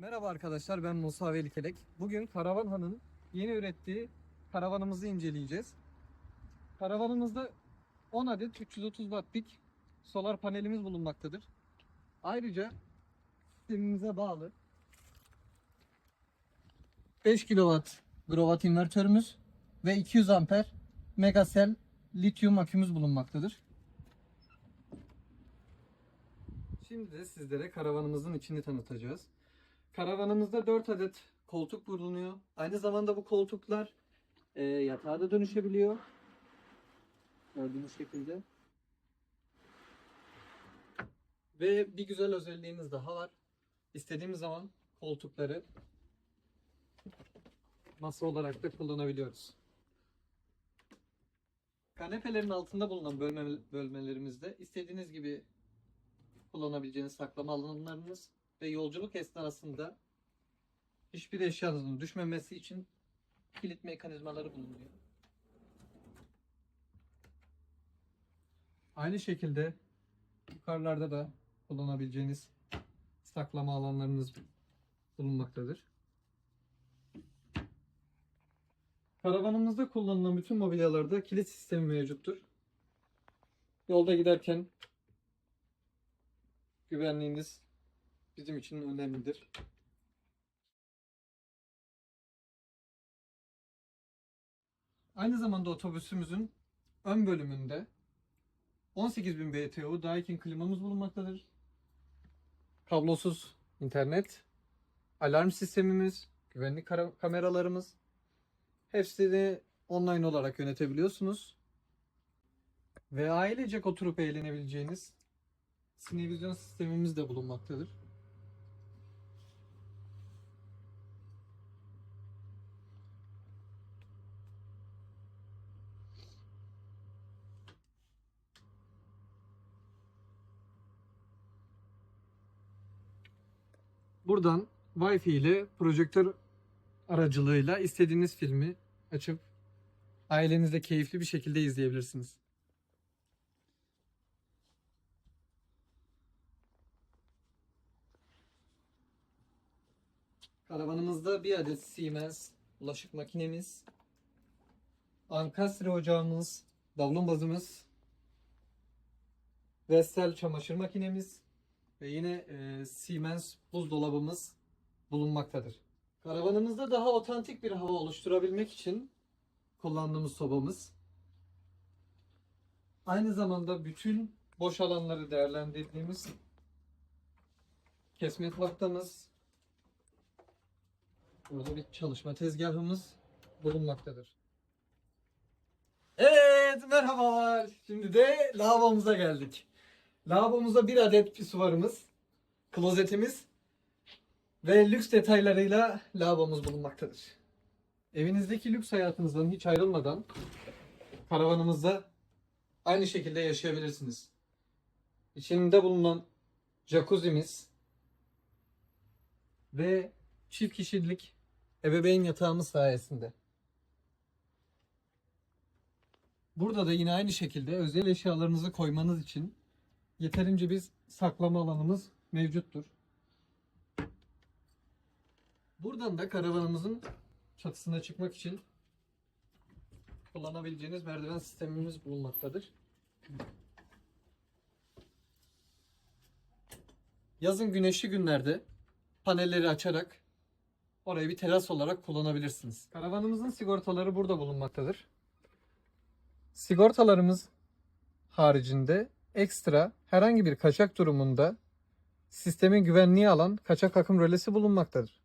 Merhaba arkadaşlar ben Musa Velikelek. Bugün Karavan Han'ın yeni ürettiği karavanımızı inceleyeceğiz. Karavanımızda 10 adet 330 watt pik solar panelimiz bulunmaktadır. Ayrıca sistemimize bağlı 5 kW growatt invertörümüz ve 200 amper Megacell lityum akümüz bulunmaktadır. Şimdi de sizlere karavanımızın içini tanıtacağız. Karavanımızda 4 adet koltuk bulunuyor. Aynı zamanda bu koltuklar e, yatağa da dönüşebiliyor. Gördüğünüz şekilde. Ve bir güzel özelliğimiz daha var. İstediğimiz zaman koltukları masa olarak da kullanabiliyoruz. Kanepelerin altında bulunan bölme, bölmelerimizde istediğiniz gibi kullanabileceğiniz saklama alanlarınız ve yolculuk esnasında hiçbir eşyanızın düşmemesi için kilit mekanizmaları bulunuyor. Aynı şekilde yukarılarda da kullanabileceğiniz saklama alanlarınız bulunmaktadır. Karavanımızda kullanılan bütün mobilyalarda kilit sistemi mevcuttur. Yolda giderken güvenliğiniz bizim için önemlidir. Aynı zamanda otobüsümüzün ön bölümünde 18.000 BTU Daikin klimamız bulunmaktadır. Kablosuz internet, alarm sistemimiz, güvenlik kameralarımız hepsini online olarak yönetebiliyorsunuz. Ve ailecek oturup eğlenebileceğiniz sinevizyon sistemimiz de bulunmaktadır. Buradan Wi-Fi ile projektör aracılığıyla istediğiniz filmi açıp ailenizle keyifli bir şekilde izleyebilirsiniz. Karavanımızda bir adet Siemens bulaşık makinemiz, ankastre ocağımız, davlumbazımız, Vestel çamaşır makinemiz ve yine e, Siemens buzdolabımız bulunmaktadır. Karavanımızda daha otantik bir hava oluşturabilmek için kullandığımız sobamız. Aynı zamanda bütün boş alanları değerlendirdiğimiz kesme tahtamız, Burada bir çalışma tezgahımız bulunmaktadır. Evet merhabalar. Şimdi de lavabomuza geldik. Lavabomuzda bir adet pisuvarımız, klozetimiz ve lüks detaylarıyla lavabomuz bulunmaktadır. Evinizdeki lüks hayatınızdan hiç ayrılmadan karavanımızda aynı şekilde yaşayabilirsiniz. İçinde bulunan jacuzzi'miz ve çift kişilik ebeveyn yatağımız sayesinde. Burada da yine aynı şekilde özel eşyalarınızı koymanız için yeterince bir saklama alanımız mevcuttur. Buradan da karavanımızın çatısına çıkmak için kullanabileceğiniz merdiven sistemimiz bulunmaktadır. Yazın güneşli günlerde panelleri açarak orayı bir teras olarak kullanabilirsiniz. Karavanımızın sigortaları burada bulunmaktadır. Sigortalarımız haricinde ekstra herhangi bir kaçak durumunda sistemin güvenliği alan kaçak akım rölesi bulunmaktadır.